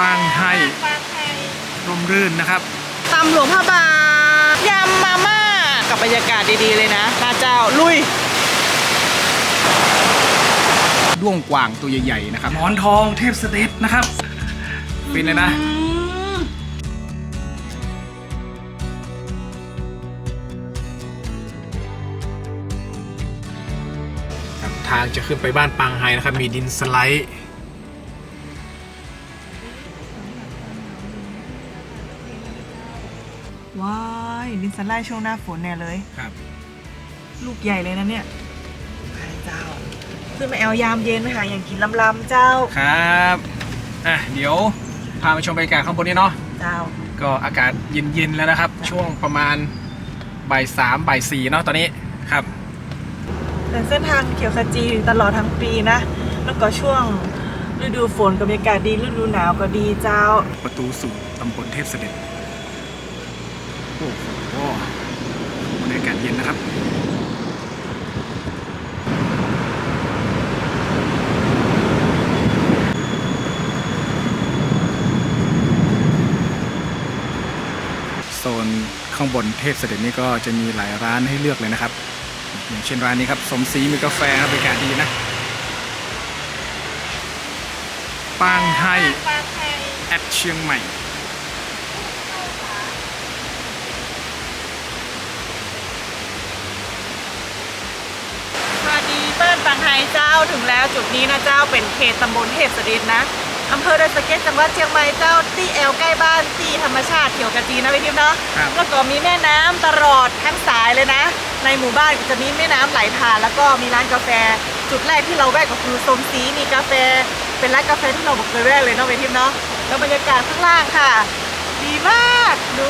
ปางไทยปลาไทยร่มรื่นนะครับตำหลวงพระบางยำมาม่ากับบรรยากาศดีๆเลยนะหน้าเจ้าลุยด้วงกว่างตัวใหญ่ๆนะครับหมอนทองเทพสเตทนะครับฟินเลยนะครับทางจะขึ้นไปบ้านปางไฮนะครับ มีดินสไลด์ ว้ายดินสไลด์ช่วงหน้าฝนแน่เลย ครับ ลูกใหญ่เลยนะเนี่ยไปเจ้า ขึ้นมาแอลยามเย็นหาอย่างกินลำๆเจ้า ครับ อะ เดี๋ยวพาไปชมบรรยากาศข้างบนนี้เนาะ เจ้า ก็อากาศเย็นๆแล้วนะครับ ช่วงประมาณบ่ายสามบ่ายสี่เนาะตอนนี้ ครับ แต่เส้นทางเขียวขจีตลอดทั้งปีนะ แล้วก็ช่วงฤดูฝนกับบรรยากาศดีฤดูหนาวก็ดีเจ้า ประตูสู่ตำบลเทพเสด็จ โอ้โหบรรยากาศเย็นนะครับโซนข้างบนเทพเสด็จนี่ก็จะมีหลายร้านให้เลือกเลยนะครับ อย่างเช่นร้านนี้ครับ สมศรีมีกาแฟครับบรรยากาศดีนะปางไทยปลาไทยแอดเชียงใหม่ สวัสดีบ้านปางไฮ เจ้าถึงแล้วจุดนี้นะเจ้าเป็นเขตตำบลเทพสดินนะอำเภอดอยสะเก็ดจังหวัดเชียงใหม่เจ้าที่แอลใกล้บ้านที่ธรรมชาติเขียวกะจีนะพี่ทิพย์เนาะครับ แล้วก็มีแม่น้ำตลอดทั้งสายเลยนะ ในหมู่บ้านก็จะมีแม่น้ำไหลผ่านแล้วก็มีร้านกาแฟ จุดแรกที่เราแวะก็คือสมศรีมีกาแฟ เป็นร้านกาแฟที่เราบอกเคยแวะเลยเนาะพี่ทิพย์เนาะแล้วบรรยากาศข้างล่างค่ะ ดีมากดู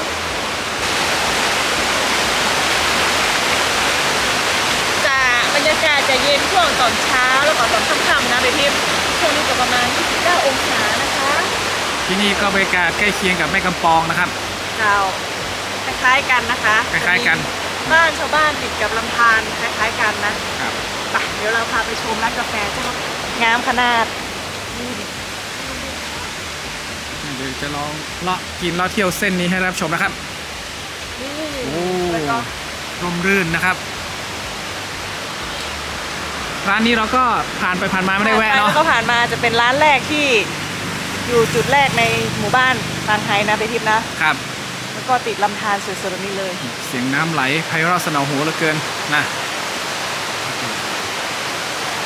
จะบรรยากาศจะ เย็นช่วงตอนเช้าแล้วก็ตอนค่ำๆนะเบทิพย์ช่วงนี้ก็ประมาณ 29 องศานะคะที่นี่ก็บรรยากาศใกล้เคียงกับแม่กำปองนะครับเจ้าคล้ายๆกันนะคะคล้ายๆกัน บ้านชาวบ้านติดกับลำธารคล้ายๆกันนะครับไปเดี๋ยวเราพาไปชมร้านกาแฟเจ้างามขนาดนี่ดิเดี๋ยวจะลองเลาะกินเลาะเที่ยวเส้นนี้ให้รับชมนะครับนี่โอ้แล้วก็ร่มรื่นนะครับ ร้านนี้เราก็ผ่านไปผ่านมาไม่ได้แวะเนาะแล้วก็ผ่านมาจะเป็นร้านแรกที่อยู่จุดแรกในหมู่บ้านบางไฮนะเบทิพย์นะครับแล้วก็ติดลำธารสวยๆแบบนี้เลย เสียงน้ำไหลไพเราะสนอหูเหลือเกินนะ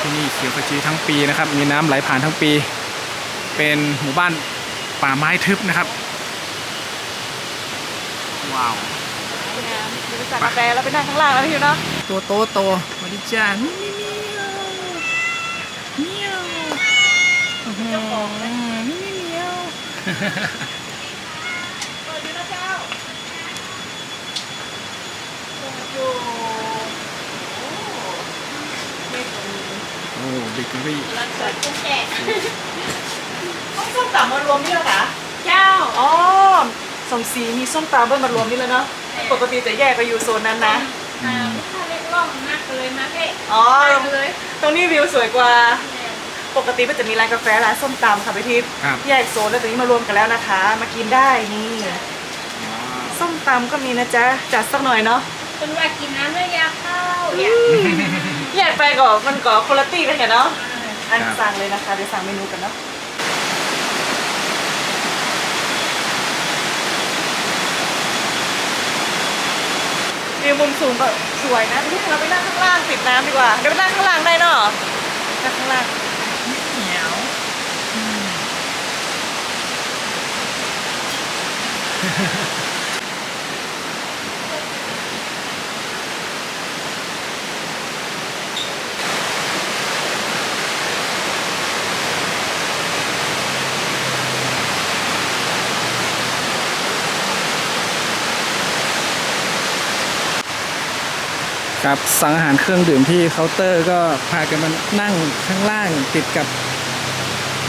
ที่นี่เขียวขจีทั้งปีนะครับ มีน้ำไหลผ่านทั้งปี เป็นหมู่บ้านป่าไม้ทึบนะครับ ว้าวงามบริษัทกาแฟแล้วไปนั่งข้างล่างแล้วพี่อยู่เนาะตัวโตโตมาดิจ้านี่นี่เมียว เมียวเจ้าของนะนี่เมียวสวัสดีนะเจ้าอยู่โอ้เบเกอรี่ร้านเปิดกุ้งแกะต้องส้มตำมารวมนี่เหรอคะเจ้าอ๋อสมศรีมีส้มตำเบิ้ลมารวมนี่แล้วเนาะปกติจะแยกไปอยู่โซนนั้นนะอ่าลูกค้าเล็กล่องมากเลยมาเพ่อ๋อไปเลย ตรงนี้วิวสวยกว่า ปกติมันจะมีร้านกาแฟร้านส้มตำค่ะพี่ทิพย์ครับ แยกโซนแล้วตรงนี้มารวมกันแล้วนะคะ มากินได้นี่ส้มตำก็มีนะจ๊ะจัดสักหน่อยเนาะคุณว่ากินน้ำด้วยยาเข้าอยากแยกไปก่อนมันก่อคุณตี้กันเนาะอันสั่งเลยนะคะเดี๋ยวสั่งเมนูกันเนาะวิวมุมสูงก็สวยนะที่เราไปนั่งข้างล่างติดน้ำดีกว่าเดี๋ยวไปนั่งข้างล่างได้เนาะนั่งข้างล่างเหนียว ครับสั่งอาหารเครื่องดื่มที่เคาน์เตอร์ก็พากันมานั่งข้างล่างติดกับ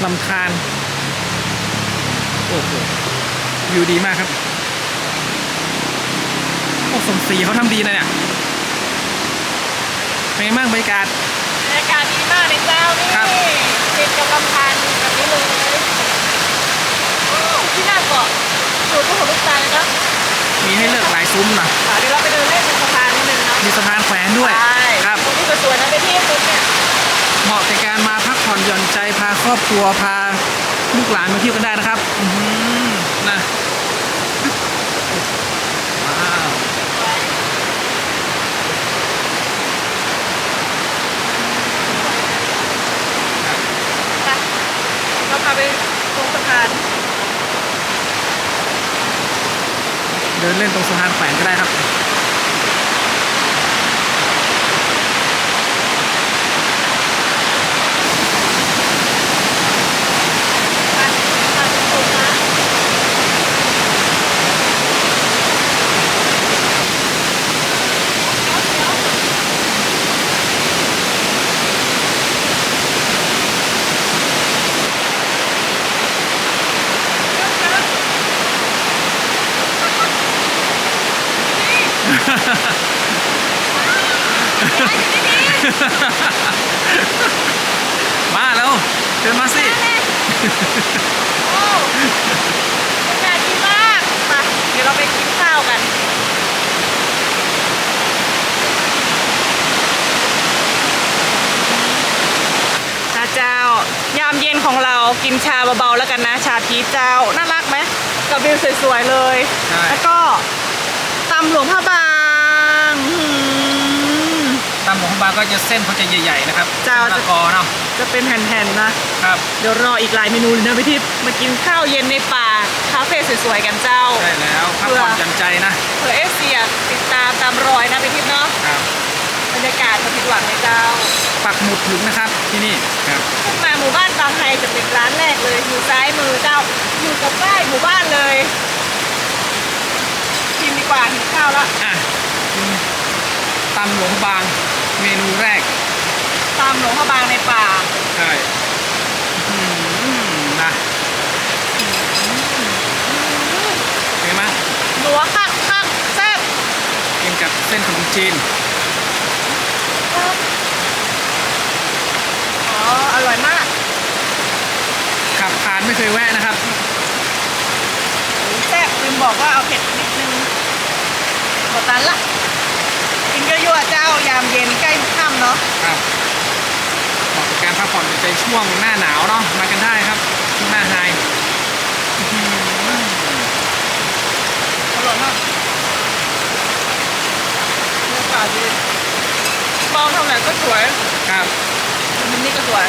ลำธารโอ้โห วิวดีมากครับโอ้สมศรีเขาทำดีนะเนี่ยเป็นไงบ้างบรรยากาศบรรยากาศดีมากเลยเจ้านี่ติดกับลำธารแบบนี้เลยที่น่าเกาะสวนพวของลูกตาลนะมีให้เลือกหลายซุ้มนะเดี๋ยวเราไปเดินเล่นบนสะพานนิดนึงนะมีสะพานแขวนด้วยครับตรงนี้สวยๆนะไปเที่ยวปุ๊บเนี่ยเหมาะในการมาพักผ่อนหย่อนใจพาครอบครัวพาลูกหลานมาเที่ยวกันได้นะครับอืานเดินเล่นตรงสะพานแขวนก็ได้ครับ ไปมาตรงตรงนะ มาแล้วเดินมาสิ โอ้บรรยากาศดีมากมาเดี๋ยวเราไปกินข้าวกัน ชาเจ้ายามเย็น ของเรากินชาเบาๆแล้วกันนะ ชาพีชเจ้าน่ารักไหมกับวิวสวยๆเลย ใช่ แล้วก็ตำหลวงพระบางอื้อหือตามหลวงพระบางก็จะเส้นเขาจะใหญ่ๆนะครับเจ้า ส้นมะละกอเนาะจะเป็นแผ่นๆนะ ครับเดี๋ยวรออีกหลายเมนูเลยนะพี่ทิพย์มากินข้าวเย็นในป่าคาเฟ่สวยๆกันเจ้า ใช่แล้วพักผ่อนหย่อนใจนะเผื่อเอฟซีติดตามตามรอยนะพี่ทิพย์เนาะ ครับ บรรยากาศจะผิดหวังไหมเจ้า ปักหมุดถึงนะครับที่นี่ครับขึ้นมาหมู่บ้านบางไฮจะเป็นร้านแรกเลยอยู่ซ้ายมือเจ้า อยู่กับใกล้หมู่บ้านเลยกินดีกว่าหิวข้าวแล้วอะกินตำหลวงพระบางเมนูแรกตามหลวงพระบางในป่าใช่อื้อหือนะเป็นไงบ้างนัวคักคักแซ่บกินกับเส้นขนมจีน อ๋อ อร่อยมากขับผ่านไม่เคยแวะนะครับ แซ่บลืมบอกว่าเอาเผ็ดนิดนึงหมดตันละ กินเยอะๆเจ้ายามเย็นใกล้ค่ำเนาะ ครับเหมาะกับการพักผ่อนหย่อนใจช่วงหน้าหนาวเนาะ มากันได้ครับช่วงหน้าไฮอื้อหืออร่อยมากบรรยากาศดีมองทางไหนก็สวย ครับ มุมนี้ก็สวย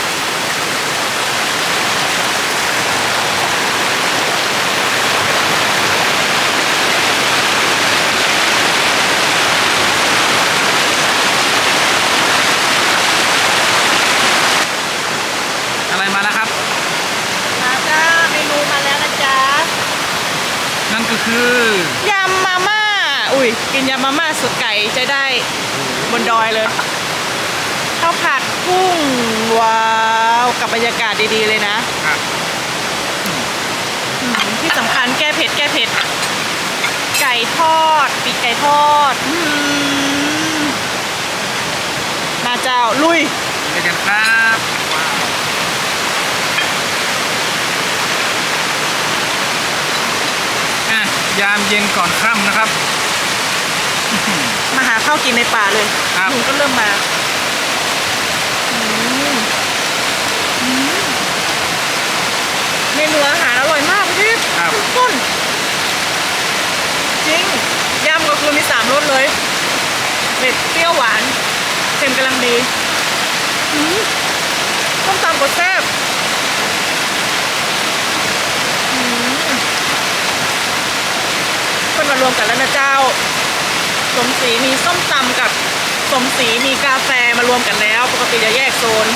อะไรมาแล้วครับ มาจ้าเมนูมาแล้วนะจ๊ะนั่นก็คือยำมาม่า อุ้ยกินยำมาม่าสุดไก่ใจได้บนดอยเลยข้าวผัด กุ้ง ว้าว กับบรรยากาศดีๆเลยนะ ครับอืมที่สำคัญแก้เผ็ดแก้เผ็ด ไก่ทอด ปีกไก่ทอดอืมมาเจ้า ลุย ไปกันครับว้าวอะยามเย็นก่อนค่ำนะครับ มาหาข้าวกินในป่าเลยครับลุงก็เริ่มมาอืมอืม เมนูอาหารอร่อยมากพี่ครับข้นจริงยำก็คือมีสามรสเลยเผ็ดเปรี้ยวหวานเค็มกำลังดีอืมต้มตำก็แซ่บอืมคนมารวมกันแล้วนะเจ้า สมศรีมีส้มตำกับสมศรีมีกาแฟมารวมกันแล้ว ปกติจะแยกโซน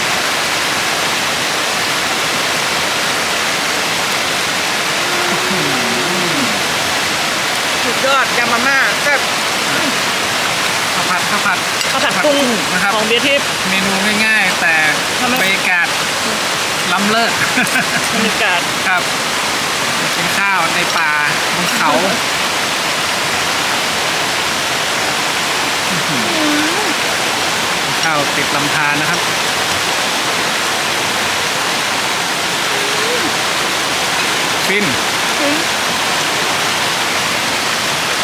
ยอดยำมาม่าแซ่บข้าวผัดข้าวผัดข้าวผัดกุ้งนะครับของเบียร์ทิพย์เมนูง่ายๆ แต่ทำไมบรรยากาศล้ำเลิศบรรยากาศครับกินข้าวในป่าบนเขาข้าวติดลำธารนะครับฟิน อืม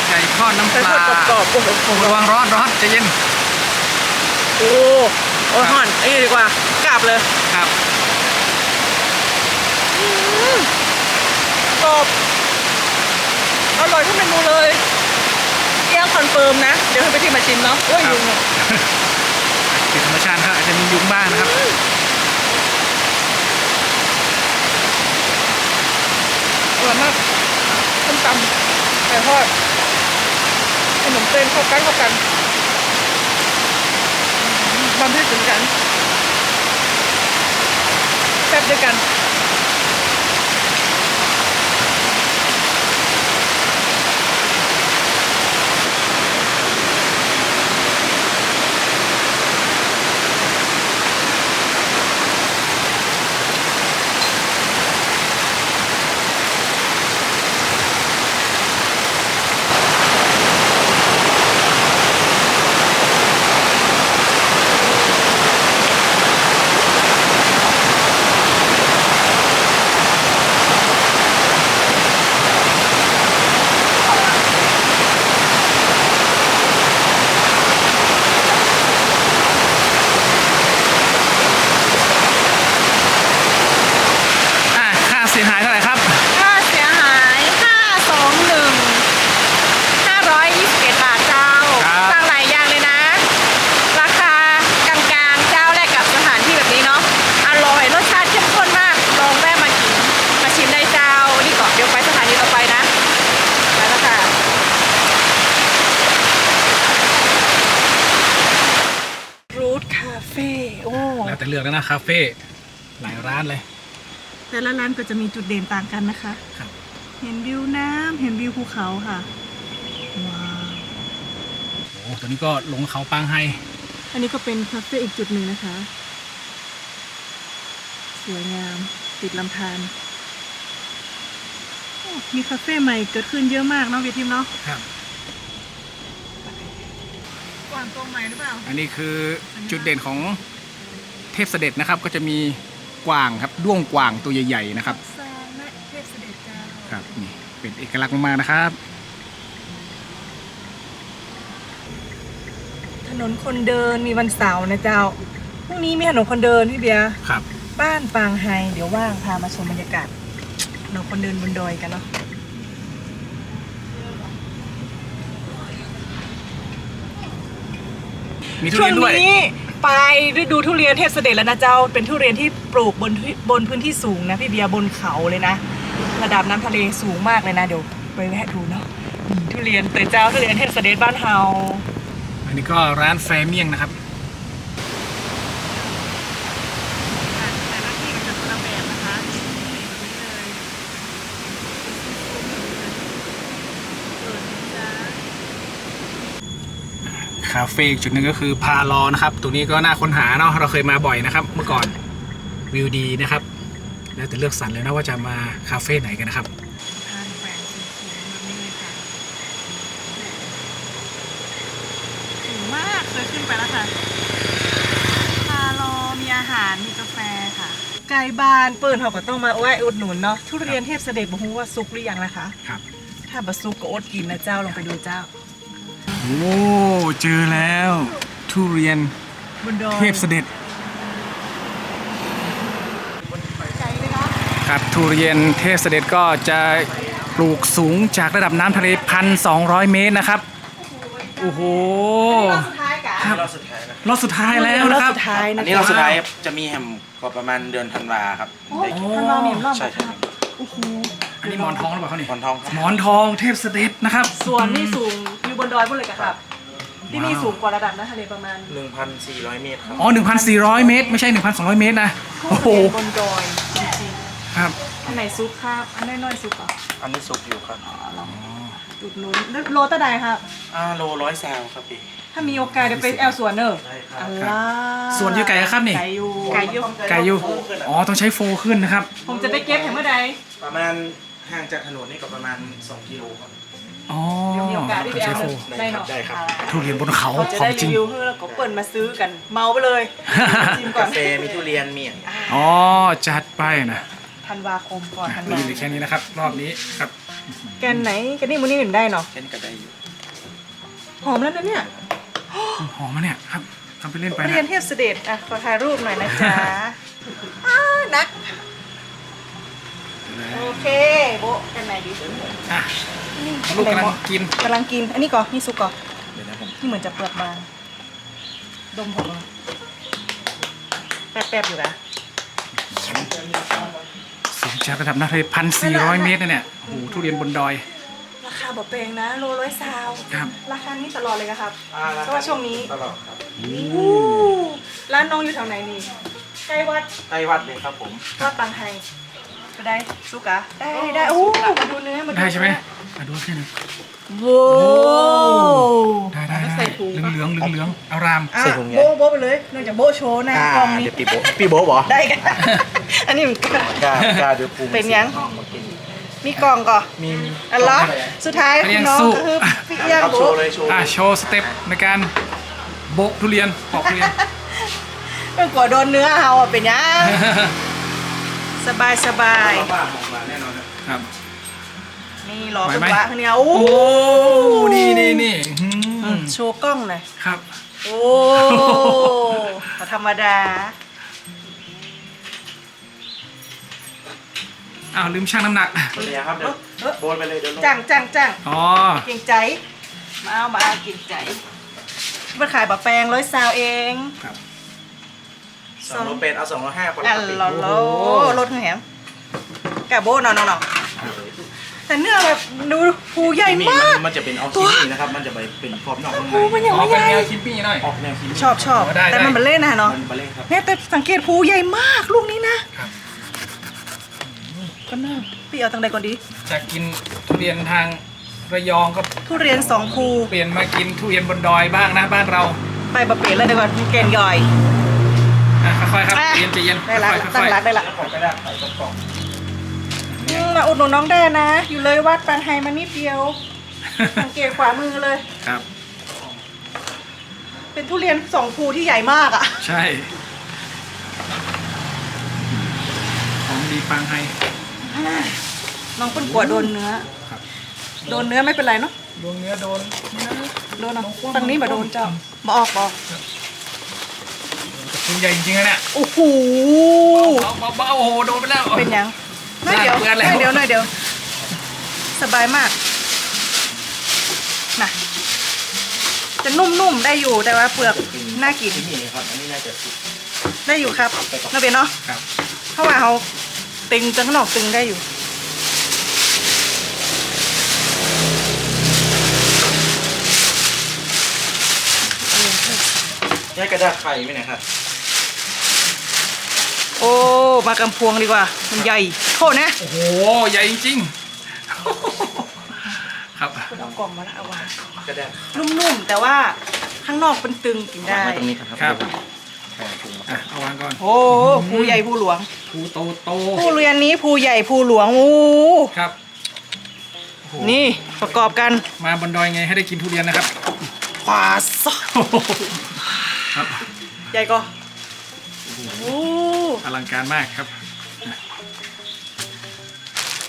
ไก่ ททอดน้ำปไก่ลาทอดกรอบๆโอ้โหระวังร้อนร้อนใจเย็นโอ้โอ้ห่อนไอ้นี่ดีกว่ากราบเลยครับกรอบอร่อยทุกเมนูเลยเอี้ยงคอนเฟิร์มนะ เดี๋ยวให้ไปที่มาชิมเนาะโอ้ยยุงอะติดธรรมชาติครับอาจจะมียุงบ้างนะครับอร่อยมากส้มตำไก่ทอด ขนมเส้นเข้ากันเข้ากันบำเพ็ญถึงกันแซ่บด้วยกัน อะค่าเสียหายเท่าไหร่ครับ ค่าเสียหายค่าสองหนึ่งห้าร้อยยี่สิบเอ็ดบาทเจ้า ครับ สั่งหลายอย่างเลยนะ ราคากลางๆ เจ้าแรกกับสถานที่แบบนี้เนาะ อร่อย รสชาติเข้มข้นมาก ลองแวะมากิน มาชิมได้เจ้า นี่ก่อนเดี๋ยวไปสถานีต่อไปนะไปแล้วค่ะรูทคาเฟ่โอ้ แล้วแต่เลือกแล้วนะคาเฟ่หลายร้านเลย แต่ละร้านก็จะมีจุดเด่นต่างกันนะคะ ครับ เห็นวิวน้ำเห็นวิวภูเขาค่ะ ว้าว โอ้ตัวนี้ก็ลงเขาปางไฮอันนี้ก็เป็นคาเฟ่อีกจุดหนึ่งนะคะ สวยงามติดลำธารโอ้มีคาเฟ่ใหม่เกิดขึ้นเยอะมากเนาะเวียทิมเนาะครับ กว่างตรงใหม่หรือเปล่า อันนี้คือจุดเด่นของเท พเสด็จนะครับ ก็จะมีกวางครับด้วงกวางตัวใหญ่ๆนะครับซางและเทพเสด็จเจ้าครับนี่เป็นเอกลักษณ์มากๆนะครับ ถนนคนเดินมีวันเสาร์นะเจ้าพรุ่งนี้มีถนนคนเดินพี่เบียร์ครับบ้านปางไฮเดี๋ยวว่างพามาชมบรรยากาศถนนคนเดินบนดอยกันเนาะมีทุช่วเรีงยนด้วย นี้ ไปฤดูทุเรียนเทพเสด็จแล้วนะเจ้า เป็นทุเรียนที่ปลูกบนบนพื้นที่สูงนะพี่เบียร์บนเขาเลยนะ ระดับน้ำทะเลสูงมากเลยนะ เดี๋ยวไปแวะดูเนาะทุเรียนเตยเจ้าทุเรียนเทพเสด็จบ้านเฮาอันนี้ก็ร้านแฟเมียงนะครับ แต่ละที่ก็จะคนละแบบนะคะแบบนี้เลยเปิดนะจ๊ะ คาเฟ่อีกจุดหนึ่งก็คือพาลอนะครับตัวนี้ก็น่าค้นหาเนาะเราเคยมาบ่อยนะครับ เมื่อก่อนวิวดีนะครับ แล้วแต่เลือกสรรเลยนะว่าจะมาคาเฟ่ไหนกันนะครับทานแฝงสูงๆแบบนี้เลยค่ะสูงมากเคยขึ้นไปแล้วค่ะพาลอมีอาหารมีกาแฟค่ะไก่บานเปิดเขาก็ต้องมาแวะอุดหนุนเนาะทุเรียนเทพเสด็จบอกว่าซุกหรือยังนะคะ ครับ ถ้าบะซุกก็อดกินนะเจ้าลองไปดูเจ้า โอ้เจอแล้ว ทุเรียนบนดอยเทพเสด็จไกลเลยเนาะครับทุเรียนเทพเสด็จก็จะปลูกสูงจากระดับน้ำทะเลพันสองเมตรนะครับ โอ้โหรอบสุดท้ายกะครับรอบสุดท้ายนะรอบสุดท้ายแล้วนะครับอบสุดท้ายอันะนนี้รอบสุดท้ายจะมีแฮมก็ประมาณเดือนธันวาครับโอ้ได้ยกินท่านรองมีรอบใช่ครับโอ้โหอันนี้หมอนทองหรือเปล่าเขาเนี่ยหมอนทองครับ หมอนทองเทพเสด็จนะครับ ส่วนนี่สูงอยู่ บนดอยพุ่นเลยกะครับ ที่นี่ว้าวสูงกว่าระดับน้ำทะเลประมาณ1,400 เมตรครับ อ๋อ 1,400 เมตร ไม่ใช่ 1,200 เมตรนะ โอ้โห บนดอยจริงครับ ๆอันไหนซุปครับ อันน้อยๆซุปเหรอะอันนี้สุกอยู่ครับจุดนู้นแล้วโลตะไดครับ อ่าโลร้อยแซวครับพี่ ถ้ามีโอกาสเดี๋ยวไปแอลสวนเนอะได้ครับ อัลล่าส่วนอยู่ไกลครับนี่ ไก่อยู่ ไก่อยู่ ไกลอยู่อ๋อ ต้องใช้โฟขึ้นนะครับ ผมจะไปเก็บถึงเมื่อใดประมาณห่างจากถนนนี่ก็ประมาณ 2 กิโลครับ อ๋อเดี๋ยวมีโอกาสได้ไปต้องแอใช้ลโฟได้เนาะได้ครับ ทุเรียนบนเขาเขาจะของได้จรีริงวิวเพื่อแล้วก็เปิดมาซื้อกัน เมาไปเลยชิมก่อกานแฟมีทุเรียนมีอย่างอ๋อ จัดไปนะธันวาคมก่อนธันมีวาอยู่แค่นี้นะครับ รอบนี้ครับ แกนไหนแกนนี่มูนี่หนึ่งได้เนาะแค่นี้ก็ได้อยู่หอมแล้วนะเนี่ยหอมมาเนี่ยครับทำไปเล่นไปเรียนนะเทพเสด็จอะขอถ่ายรูปหน่อยนะจ๊ะอ้านัก โอเคโบะกันไหนดีอะ นี่ลูกกำลังกินกำลังกิน อันนี้ก่อนนี่ซุกก่อนเดี๋ยวนะผมนี่เหมือนจะเปลือกบาง ดมผมอะแป๊บๆอยู่นะสูงจากระดับน้ำทะเลพันสี่ร้อยเมตรนะเนี่ยโอ้โหทุเรียนบนดอย ราคาบอกแพงนะ โลร้อยซาวครับ ราคานี้ตลอดเลยนะครับอ่าเพราะว่าช่วงนี้ตลอดครับอู้ร้านน้องอยู่แถวไหนนี่ใกล้วัดใกล้วัดเลยครับผมวัดบางไฮ ก็ได้ซุกอะได้ได้โอ้มาดูเนื้อมาดูได้ใช่ไหมเนื้ออะดูแค่นึงโว้ได้ได้แล้วได้ใส่ถุงเหลืองเหลืองเหลืองๆอารามอะใส่ถุงใหญ่โบะโบะไปเลยเนื่องจากโบะโชว์หนะอ่ากล้องนี้เดี๋ยวปีโบะปีโบะเหรอได้กันอันนี้เหมือนกันกล้ากล้าเดี๋ยวปรุงเป็นยังมากินมีกล่องก่อนมีอันเหรอสุดท้ายอันนี้คุณน้องสู้ก็คือพี่เอี้ยงครับโบโชว์ะเลยโชว์อะโชว์สเต็ปในการโบกทุเรียนปอกทุเรียนเป็นกลัวโดนเนื้อเอาอะเป็นยัง สบายสบายบ้าของร้านแน่นอนนะครับ นี่รอไหวคุณไหม วะเนี่ยโอ้โอ้นี่นี่นี่อืมโชว์กล้องหน่อยครับ โอ้บ่ธรรมดา อ้าวลืมชั่งน้ำหนัก เดี๋ยวครับเดี๋ยวเออ โบนไปเลยเดี๋ยวลงจังจังจังอ๋อ เก่งใจ มาเอามาเอาเก่งใจมันขายบะแปลงร้อยซาวเอง ครับ สองโลเป็ดเอาสองโลห้าคนอัละนกะปิลอโลโอ้โหรถแหมกะโบนอนนอนแต่เนื้อแบบดูภูใหญ่มีมากมันมันจะเป็นออฟตัซิวนี่นะครับ มันจะไปเป็นพร้อมนอกข้างในโอ้มันอย่างอ๋อไม่เป็นใหญ่แนวคิปปี้หน่อย ออกแนวคิมชอบชอบได้แต่ได้มันเป็นเล่นนะเนาะมันบาเล่ครับเนี่ยแต่สังเกตภูใหญ่มากลูกนี้นะครับ ก็น่าพี่เอาตังใดก่อนดี จะกินทุเรียนทางระยองก็ทุเรียนสองภูเปลี่ยนมากินทุเรียนบนดอยบ้างนะบ้านเรา ไปบะเป๋เลยเดี๋ยวก่อนเกณฑ์ย่อย อะค่อยๆครับอะเย็นใจเย็นได้ละค่อยๆตั้งค่อยรักได้ละแล้วของกระดาษใส่กล่องอืมมาอุดหนุนน้องได้นะ อยู่เลยวัดปางไฮมานิดเดียวสังเกตขวามือเลยๆครับ เป็นทุเรียนสองภูที่ใหญ่มากอะ ใช่ ของดีปังไฮน้องเปิ้ลกลัวโดนเนื้อ ครับโดนเนื้อไม่เป็นไรเนาะดวงเนื้อโดนนี่นะโดนเนาะตรงนี้มาโดนเจ้ามาออกบอก คุณใหญ่จริงๆนะเนี่ยโอ้โหเบาๆเบาๆโอ้โหโดนไปแล้ว เป็นยังน้อยเดียวเปื้อนแล้วน้อยเดียวน้อยเดียว สบายมากนะจะนุ่มๆได้อยู่แต่ว่าเปลือกน่ากิน ที่นี่ครับ อันนี้น่าจะสุกได้อยู่ครับน่าเป็นเนาะครับ เพราะว่าเขาตึงจังข้างนอกตึงได้อยู่แยกกระดาษไข่ไหมเนะครับ โอ้มากำพวงดีกว่า มันใหญ่โทษนะ โอ้โห ใหญ่จริงๆ ครับคุณเอากล่องมาแล้วเอาวางกระดาษนุ่มๆ แต่ว่าข้างนอกเป็นตึงกินได้ไว้ตรงนี้ครับครับใช่ปรุงมาอะเอาวางก่อน โอ้ภูใหญ่ภูหลวงภูโตโตภูเรียนนี้ภูใหญ่ภูหลวงโอ้ครับโอ้โหนี่ประกอบกัน มาบนดอยไงให้ได้กินทุเรียนนะครับขวาซะโอ้โหครับใหญ่ก็ โอ้อลังการมากครับ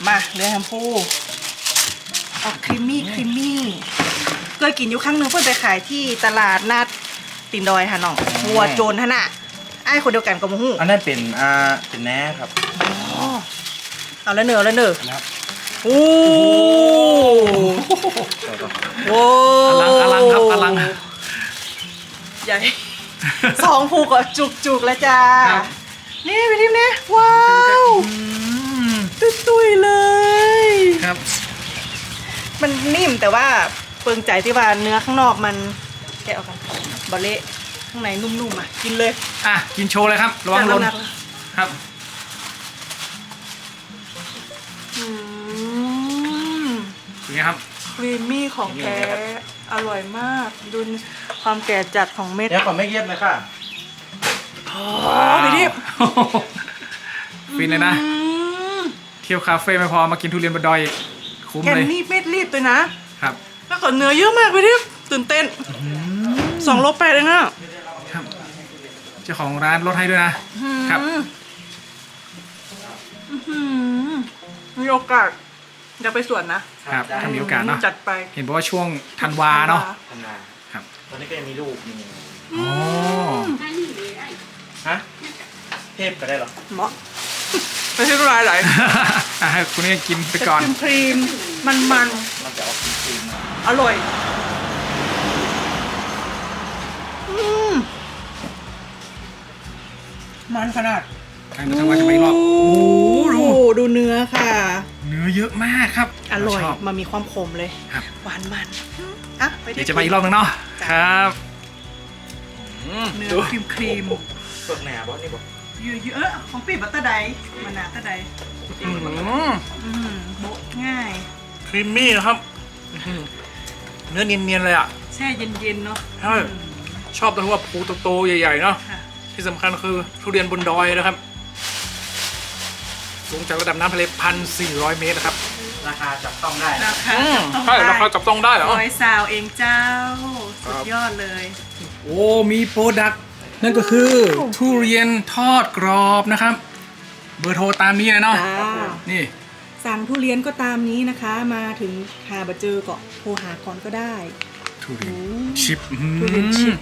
มาเรือแฮมพูออกครีมมี่ครีมมี่เคยกินอยู่ครั้งหนึ่งเพื่อนไปขายที่ตลาดนัดตินดอยฮะน้องวัวโจรฮะน่ะไอ้ายคนเดียวกันกับมูฮู้อันนั้นเป็นอ่าเป็นแหน่ครับเอาแล้วเนอะแล้วเนอะนะครับโอ้ใส่ก่อนโอ้อลังอลังครับอลังใหญ่ สองผูกก็จุกจุกๆแล้วจ้า ครับ นี่ไปทิมเนี่ยว้าว อืมตุ้ยตุ้ยๆเลย ครับ มันนิ่มแต่ว่าเปลืองใจที่ว่าเนื้อข้างนอกมันแกะออกกันบะเละข้างในนุ่มๆอะกินเลยอะ กินโชว์เลยครับระวังหล่นจัดำกครับอืมเป็นไงครับ ครีมมี่ของแท้ อร่อยมากดูความแก่จัดของเม็ดเดี๋ยวขอไม่เย็บเลยค่ะอ๋อไปดิบฟินเลยนะอืมเที่ยวคาเฟ่ไม่พอมากินทุเรียนบนดอยอีกคุ้มแกนเลยนี่เม็ดรีบเลยนะ ครับ แล้วก็เนื้อเยอะมากไปดิบตื่นเต้นสองโลแปดเองอะครับเจ้าของร้านลดให้ด้วยนะครับอืมอื้อหือมีโอกาส เดี๋ยวไปสวนนะครับได้ถ้ามีโอกาสเนาะจัดไป เห็นบอกว่าช่วงธันวาเนาะ ทำงานครับ ตอนนี้ก็ยังมีลูกมีอ๋ออันนี้เลยไอ้ฮะเทพก็ได้เหรอเหมาะ ไม่ใช่รายไหลอะให้คุณนี่กินไปก่อน ครีมมันมันมันจะออกครีมๆหน่อยๆอร่อยอืมมันขนาดทางเดินทางมาจะไปอีกรอบโอ้โหดู ดูเนื้อค่ะ เนื้อเยอะมากครับอร่อยชอบมันมีความขมเลย ครับ หวานมันอะไปเดี๋ยวจะมาอีกรอบนึงเนาะครับอืมเนื้อดูครีมครีมสดแหน่บอสนี่บอกเยอะๆเออของปีบัตเตอร์ไดมันหนาตะไดอืมอืมโบะง่าย ครีมมี่นะครับอื้อหือเนื้อเนียนๆเลยอะ แช่เย็นๆเนาะใช่ชอบตรงที่ว่าภูโตๆใหญ่ๆเนาะค่ะที่สำคัญคือทุเรียนบนดอยนะครับ สูงจากระดับน้ำทะเลพันสี่ร้อยเมตรนะครับ ราคาจับต้องได้นะราคาอืมต้องใช่ราคาได้จับต้องได้เหรอ ร้อยซาวเองเจ้าครัสุบดยอดเลย โอ้ มีโปรดักต์นั่นก็คือ ทุเรียนทอดกรอบนะครับ เบอร์โทรตามนี้เลยเนาะนี่ สั่งทุเรียนก็ตามนี้นะคะ มาถึงหาบะเจอก็โทรหาก่อนก็ได้ ทุเรียนโอ้ชิปอื้อทุเรียนชิหืปอ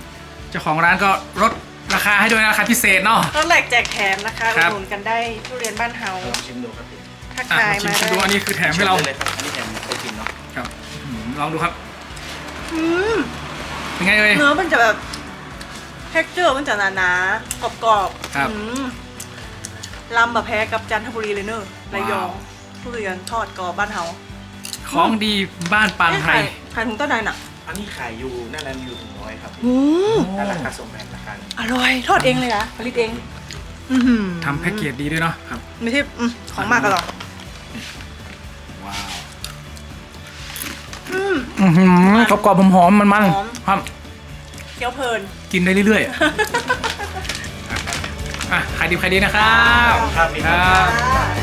เจ้าของร้านก็ลด ราคาให้ด้วยนะราคาพิเศษเนาะ ต้นแหลกแจกแถมนะคะครับอุดหนุนกันได้ทุเรียนบ้านเฮาลองชิมดูครับพี่ทักอะทายมาชิมมาชิมดูอันนี้คือแถมให้เราชิเลยครับอันนี้แถมไปกินเนาะครับอื้อหือลองดูครับอืมเป็นไงเอ่ย เนื้อมันจะแบบเท็กเจอร์มันจะหนาๆกรอบๆครับอืมลำแบบแพ้กับจันทบุรีเลยเนอะระยองว้าวทุเรียนทอดกรอบบ้านเฮาของดีบ้านปางไทยเอ๊ะขายขายถุงต้นใดน่ะ อันนี้ขายอยู่หนั่นแหละอยู่ถึงร้อยครับอืมแต่ราคาส่งแบรนด์ราคาหนึ่งอร่อยทอดเองเลยเหรอะผลิตเองอื้อหือทำแพ็กเกจดีด้วยเนาะครับ ไม่ใช่อืมของมากกันหรอกว้าวอืม อือหือกรอบๆหอมๆมันหอม ๆครับเคี้ยวเพลิน กินได้เรื่อยๆอะขายดีขายดีนะครับ ครับมีคครัรับ บ